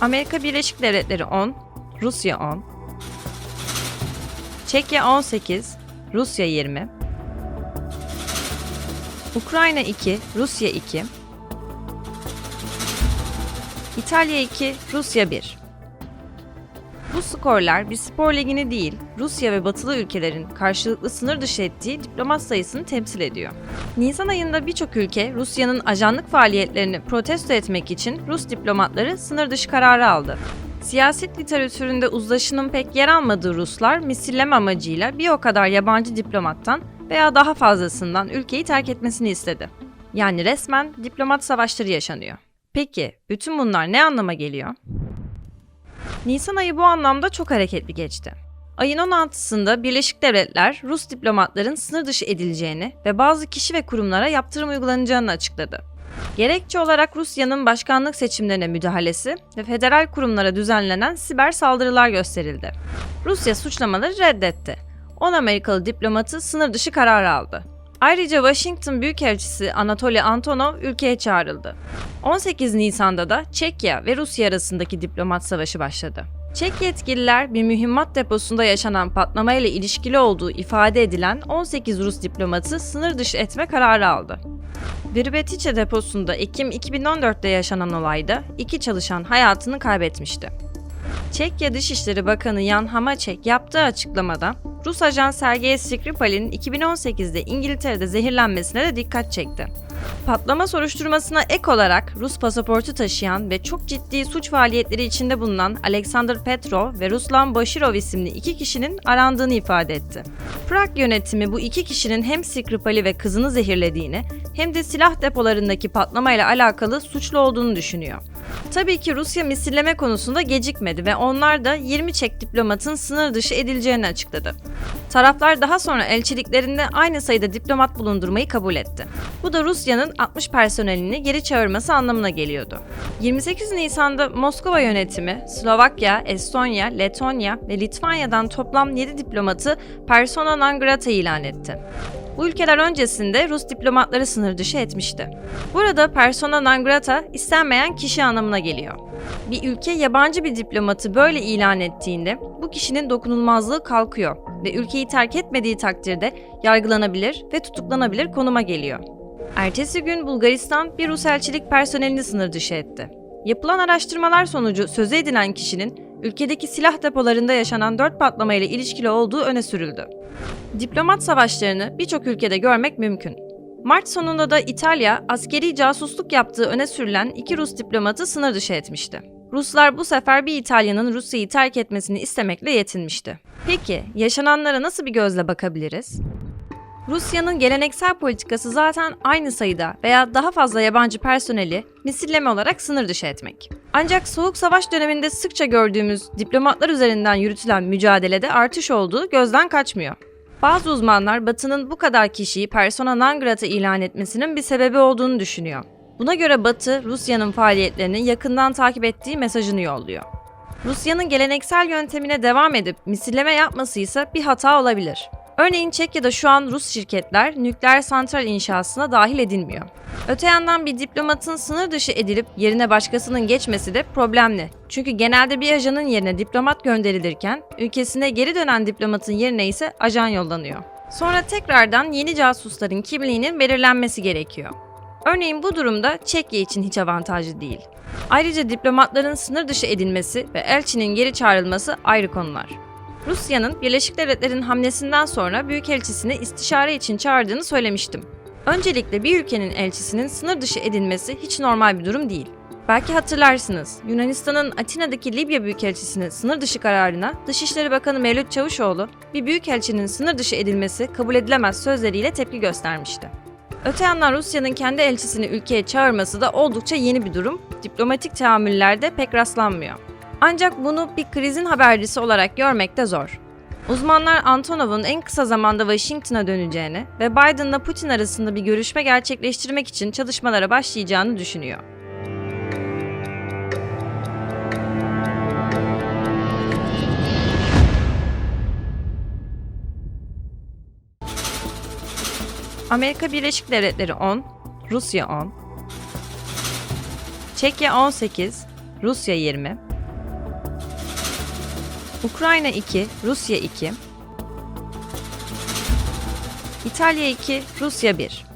Amerika Birleşik Devletleri 10, Rusya 10, Çekya 18, Rusya 20, Ukrayna 2, Rusya 2, İtalya 2, Rusya 1. Bu skorlar bir spor ligini değil, Rusya ve batılı ülkelerin karşılıklı sınır dışı ettiği diplomat sayısını temsil ediyor. Nisan ayında birçok ülke Rusya'nın ajanlık faaliyetlerini protesto etmek için Rus diplomatları sınır dışı kararı aldı. Siyaset literatüründe uzlaşının pek yer almadığı Ruslar misilleme amacıyla bir o kadar yabancı diplomattan veya daha fazlasından ülkeyi terk etmesini istedi. Yani resmen diplomat savaşları yaşanıyor. Peki bütün bunlar ne anlama geliyor? Nisan ayı bu anlamda çok hareketli geçti. Ayın 16'sında Birleşik Devletler Rus diplomatların sınır dışı edileceğini ve bazı kişi ve kurumlara yaptırım uygulanacağını açıkladı. Gerekçe olarak Rusya'nın başkanlık seçimlerine müdahalesi ve federal kurumlara düzenlenen siber saldırılar gösterildi. Rusya suçlamaları reddetti. 10 Amerikalı diplomatı sınır dışı karar aldı. Ayrıca Washington Büyükelçisi Anatoly Antonov ülkeye çağrıldı. 18 Nisan'da da Çekya ve Rusya arasındaki diplomat savaşı başladı. Çek yetkililer bir mühimmat deposunda yaşanan patlamayla ilişkili olduğu ifade edilen 18 Rus diplomatı sınır dışı etme kararı aldı. Virbetice deposunda Ekim 2014'te yaşanan olayda iki çalışan hayatını kaybetmişti. Çekya Dışişleri Bakanı Jan Hamacek yaptığı açıklamada Rus ajan Sergey Skripal'in 2018'de İngiltere'de zehirlenmesine de dikkat çekti. Patlama soruşturmasına ek olarak Rus pasaportu taşıyan ve çok ciddi suç faaliyetleri içinde bulunan Alexander Petrov ve Ruslan Bashirov isimli iki kişinin arandığını ifade etti. Prag yönetimi bu iki kişinin hem Skripal'i ve kızını zehirlediğini hem de silah depolarındaki patlamayla alakalı suçlu olduğunu düşünüyor. Tabii ki Rusya misilleme konusunda gecikmedi ve onlar da 20 Çek diplomatın sınır dışı edileceğini açıkladı. Taraflar daha sonra elçiliklerinde aynı sayıda diplomat bulundurmayı kabul etti. Bu da Rusya'nın 60 personelini geri çağırması anlamına geliyordu. 28 Nisan'da Moskova yönetimi Slovakya, Estonya, Letonya ve Litvanya'dan toplam 7 diplomatı persona non grata ilan etti. Bu ülkeler öncesinde Rus diplomatları sınır dışı etmişti. Burada persona non grata istenmeyen kişi anlamına geliyor. Bir ülke yabancı bir diplomatı böyle ilan ettiğinde bu kişinin dokunulmazlığı kalkıyor ve ülkeyi terk etmediği takdirde yargılanabilir ve tutuklanabilir konuma geliyor. Ertesi gün Bulgaristan bir Rus elçilik personelini sınır dışı etti. Yapılan araştırmalar sonucu sözü edilen kişinin ülkedeki silah depolarında yaşanan dört patlamayla ilişkili olduğu öne sürüldü. Diplomat savaşlarını birçok ülkede görmek mümkün. Mart sonunda da İtalya askeri casusluk yaptığı öne sürülen iki Rus diplomatı sınır dışı etmişti. Ruslar bu sefer bir İtalyanın Rusya'yı terk etmesini istemekle yetinmişti. Peki yaşananlara nasıl bir gözle bakabiliriz? Rusya'nın geleneksel politikası zaten aynı sayıda veya daha fazla yabancı personeli misilleme olarak sınır dışı etmek. Ancak Soğuk Savaş döneminde sıkça gördüğümüz diplomatlar üzerinden yürütülen mücadelede artış olduğu gözden kaçmıyor. Bazı uzmanlar Batı'nın bu kadar kişiyi persona non grata ilan etmesinin bir sebebi olduğunu düşünüyor. Buna göre Batı, Rusya'nın faaliyetlerini yakından takip ettiği mesajını yolluyor. Rusya'nın geleneksel yöntemine devam edip misilleme yapması ise bir hata olabilir. Örneğin Çekya'da şu an Rus şirketler nükleer santral inşasına dahil edilmiyor. Öte yandan bir diplomatın sınır dışı edilip yerine başkasının geçmesi de problemli. Çünkü genelde bir ajanın yerine diplomat gönderilirken ülkesine geri dönen diplomatın yerine ise ajan yollanıyor. Sonra tekrardan yeni casusların kimliğinin belirlenmesi gerekiyor. Örneğin bu durumda Çekya için hiç avantajlı değil. Ayrıca diplomatların sınır dışı edilmesi ve elçinin geri çağrılması ayrı konular. Rusya'nın Birleşik Devletler'in hamlesinden sonra büyükelçisini istişare için çağırdığını söylemiştim. Öncelikle bir ülkenin elçisinin sınır dışı edilmesi hiç normal bir durum değil. Belki hatırlarsınız, Yunanistan'ın Atina'daki Libya Büyükelçisi'nin sınır dışı kararına Dışişleri Bakanı Mevlüt Çavuşoğlu, bir büyükelçinin sınır dışı edilmesi kabul edilemez sözleriyle tepki göstermişti. Öte yandan Rusya'nın kendi elçisini ülkeye çağırması da oldukça yeni bir durum, diplomatik tahammüllerde pek rastlanmıyor. Ancak bunu bir krizin habercisi olarak görmek de zor. Uzmanlar Antonov'un en kısa zamanda Washington'a döneceğini ve Biden'la Putin arasında bir görüşme gerçekleştirmek için çalışmalara başlayacağını düşünüyor. Amerika Birleşik Devletleri 10, Rusya 10, Çekya 18, Rusya 20, Ukrayna 2, Rusya 2. İtalya 2, Rusya 1.